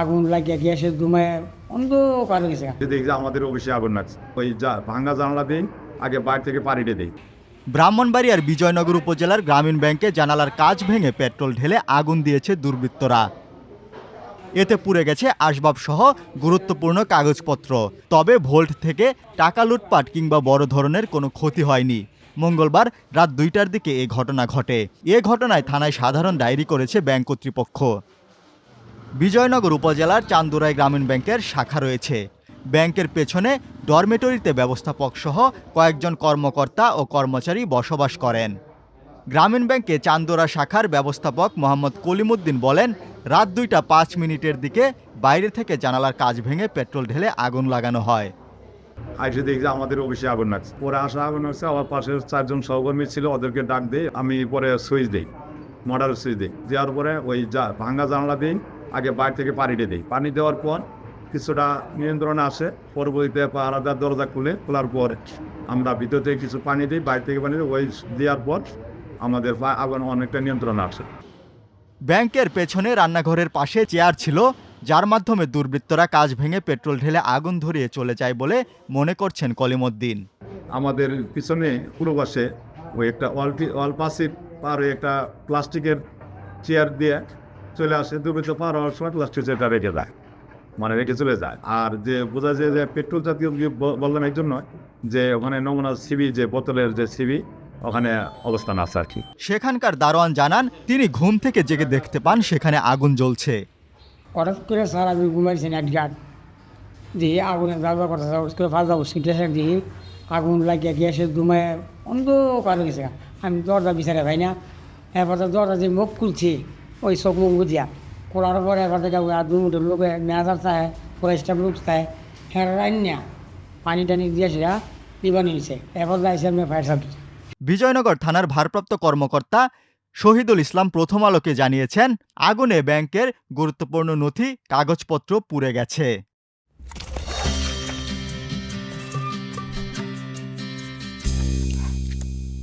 আগুন লাগিয়ে গ্যাসে ধুমে অন্ধকার হয়ে গেছে দেখি আমাদের অফিসে আগুন লাগছে। ওই যা ভাঙ্গা জানলা দিন আগে বাইরে থেকে পানিটা দেই। ব্রাহ্মণবাড়িয়ার বিজয়নগর উপজেলার গ্রামীণ ব্যাংকে জানালার কাজ ভেঙে পেট্রোল ঢেলে আগুন দিয়েছে দুর্বৃত্তরা। এতে পুড়ে গেছে আসবাবসহ গুরুত্বপূর্ণ কাগজপত্র। তবে ভোল্ট থেকে টাকা লুটপাট কিংবা বড় ধরনের কোনো ক্ষতি হয়নি। মঙ্গলবার রাত দুইটার দিকে এ ঘটনা ঘটে। এ ঘটনায় থানায় সাধারণ ডায়েরি করেছে ব্যাংক কর্তৃপক্ষ। বিজয়নগর উপজেলার চান্দুরাই গ্রামীণ ব্যাংকের শাখা রয়েছে। ব্যাংকের পেছনে ডরমেটরিতে ব্যবস্থাপক সহ কয়েকজন কর্মকর্তা ও কর্মচারী বসবাস করেন। গ্রামীণ ব্যাংকে চান্দোরা শাখার ব্যবস্থাপক মোহাম্মদ কলিমুদ্দিন বলেন রাত দুইটা পাঁচ মিনিটের দিকে বাইরে থেকে জানালার কাজ ভেঙে পেট্রোল ঢেলে আগুন লাগানো হয়। আইসে দেখি যে আমাদের অফিসে আগুন লাগছে। পরে আসা আগুন লাগছে আমার পাশের চারজন সহকর্মী ছিল ওদেরকে ডাক দিই আমি পরে সুইচ দিই মডার সুইচ দিই। দেওয়ার পরে ওই যা ভাঙ্গা জানলা দিই আগে বাইরে থেকে পানিটা দিই। পানি দেওয়ার পর কিছুটা নিয়ন্ত্রণ আসে পরবর্তীতে আলাদা দরজা খুলে খোলার পর আমরা ভিতর থেকে কিছু পানি দিই বাইরে থেকে পানি দিই ওই দেওয়ার পর আমাদের আগুন অনেকটা নিয়ন্ত্রণ আসে ব্যাংকের পেছনে রান্নাঘরের পাশে চেয়ার ছিল যার মাধ্যমে দুর্বৃত্তরা কাজ ভেঙে পেট্রোল ঢেলে আগুন ধরিয়ে চলে যায় বলে মনে করছেন কলিমুদ্দিন আমাদের পিছনে পুরো পাশে ওই একটা ওয়াল পাশে পার একটা প্লাস্টিকের চেয়ার দিয়ে চলে আসে দুর্বৃত্ত পার হওয়ার সময় প্লাস্টিক চেয়ারটা রেখে যায় মানে রেখে চলে যায়। আর যে বোঝা যায় যে পেট্রোল জাতীয় বললাম এই জন্য যে ওখানে নমুনা সিবি যে বোতলের যে সিবি ওখানে অবস্থান আছে আর কি। সেখানকার দারোয়ান জানান তিনি ঘুম থেকে জেগে দেখতে পান সেখানে আগুন জ্বলছে। হঠাৎ করে স্যার আমি ঘুমাইছি নাইট গার্ড দিয়ে আগুনের দাবা কথা হঠাৎ করে ফাঁস যাব সিটেশন দিয়ে আগুন লাগিয়ে গ্যাসে ধুমে অন্ধকার হয়ে গেছে আমি দরজা বিচারে ভাই না এরপর দরজা যে মুখ খুলছি ওই চোখ মুখ বুঝিয়া। খোলার পরে এবার থেকে আর দু মিনিটের লোকে ম্যানেজার চায় है पूरा লোক চায় হ্যাঁ है हेरान्या পানি টানি দিয়ে সেটা দিবা নিয়েছে। এরপর যাইছে আমি ফায়ার সার্ভিস বিজয়নগর থানার ভারপ্রাপ্ত কর্মকর্তা শহীদুল ইসলাম প্রথম আলোকে জানিয়েছেন, আগুনে ব্যাংকের গুরুত্বপূর্ণ নথি, কাগজপত্র পুড়ে গেছে।